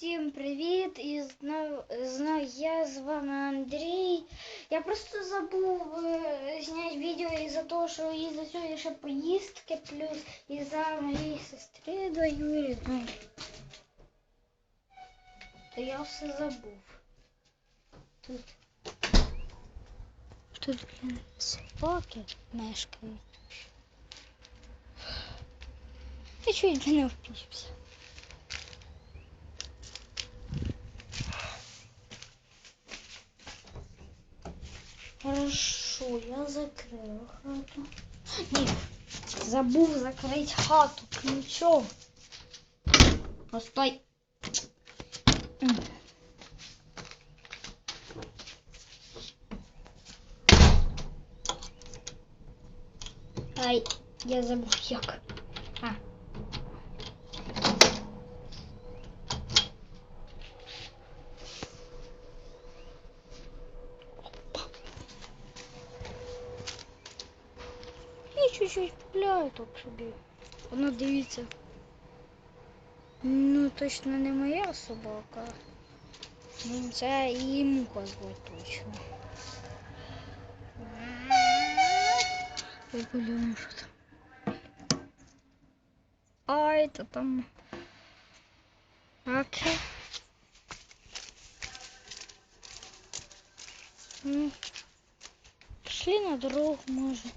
Всім привіт! І знов, знов я з вами Андрій. Я просто забув е, зняти відео із-за того, що із-за сьогодні ще поїздки, плюс із-за моєї сестри двоюрідної. То я все забув. Тут. Тут, блін, собаки мешкають. Я чуть не впівся. Хорошо, я закрила хату. Ні, забув закрити хату ключом. Постой. Ай, я забув як. Чуть-чуть пуляю так собі. Воно дивіться. Ну, точно не моя собака. Ну, це і муха звуть точно. Ой, блін, що там. Ай, то там. Окей. Ну, пішли на дорогу, може.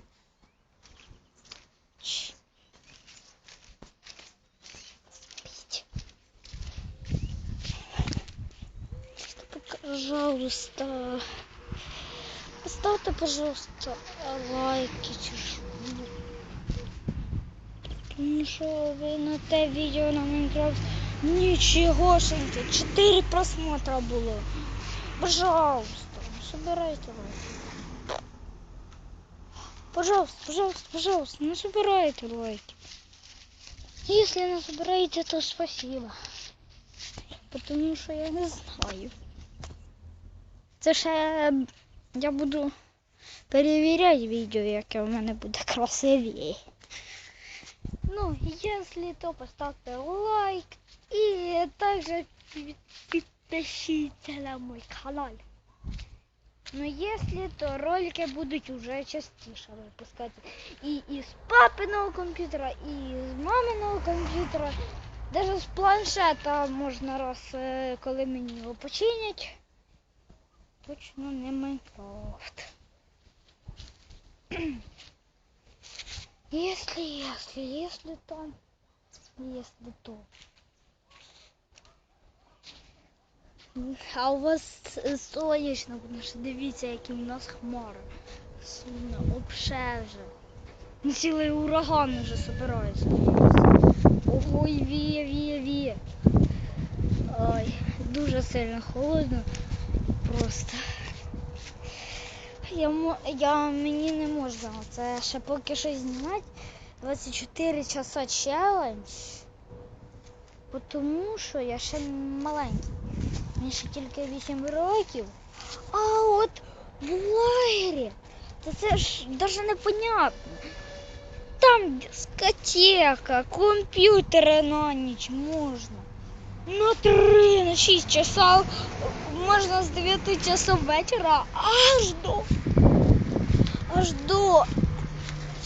Пожалуйста. Поставьте, пожалуйста, лайки. Тому що ви на те відео на Майнкрафт нічогошеньки. Чотири просмотра було. Пожалуйста, собирайте лайки. Пожалуйста, пожалуйста, пожалуйста, не собирайте лайки. Если не собираете, то спасибо. Потому що я не знаю. Це ще я буду перевіряти відео, яке в мене буде красивее. Ну, если то поставьте лайк также пи- підпишіться на мой канал. Но если то ролики будуть уже частіше випускати. І із папиного комп'ютера, і з маминого комп'ютера. Даже з планшета можна раз, е, коли мені його починять. Точно не Майнкрафт. Если, если, если там, если то. А у вас сонячно, тому що дивіться, які у нас хмари. Сумно, обше вже. Ну, Цілий ураган вже собирається. І віє, віє, віє. Ой, дуже сильно холодно. Просто. Я, я, мені не можна. Це ще поки що знімати. 24 часа челендж. Тому що я ще маленький. Мені ще тільки 8 років. А от в лагері. Та це ж навіть непонятно. Там дискотека, комп'ютери на ніч можна. На 3, на 6 часов можна з 9 часов вечора аж до аж до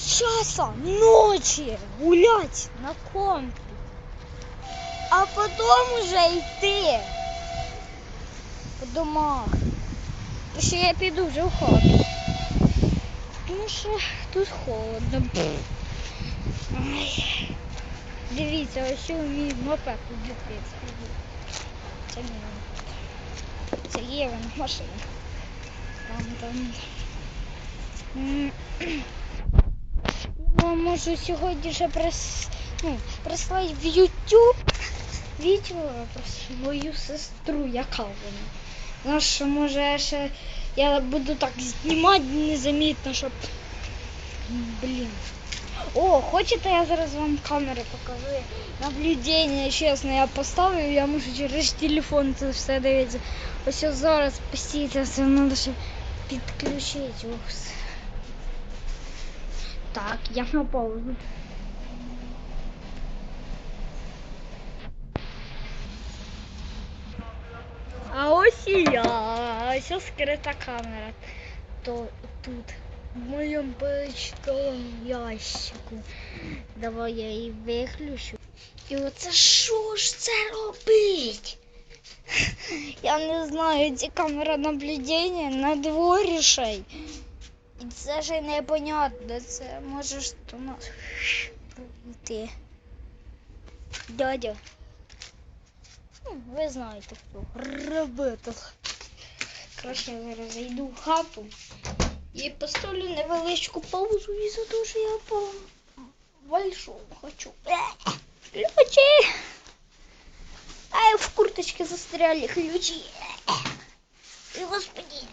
часа ночі гулять на компі. А потім вже йти по домах. То ще я піду вже в хату. Тому що тут холодно. Дивіться, ось у мій мопед тут дитинці. Це мій мопед. Це Євина машина. Там, там. Я можу сьогодні прис... ну, прислати в YouTube відео про свою сестру, яка вона. Що може ще я буду так знімати незамітно, щоб. Блін. О, хочете, я зараз вам камери покажу. Наблюдення, чесно, я поставив, я можу через телефон це все дивитися. Ось ось зараз постійно це треба ще підключити. Упс. Так, я на паузу. ось і я. Ось скрита камера. То тут, В моєму почтовому ящику. Давай я її виключу. І оце що ж це робить? Я не знаю, ці камера наблюдення на дворі ще й. І це ж непонятно, це можеш до нас прийти. Дядя. Ну, ви знаєте, хто робити. Краще я зараз зайду в хату і поставлю невеличку паузу і за те, що я по большому хочу. Е, Ключі! А в курточке застряли ключи. Ой, Господи,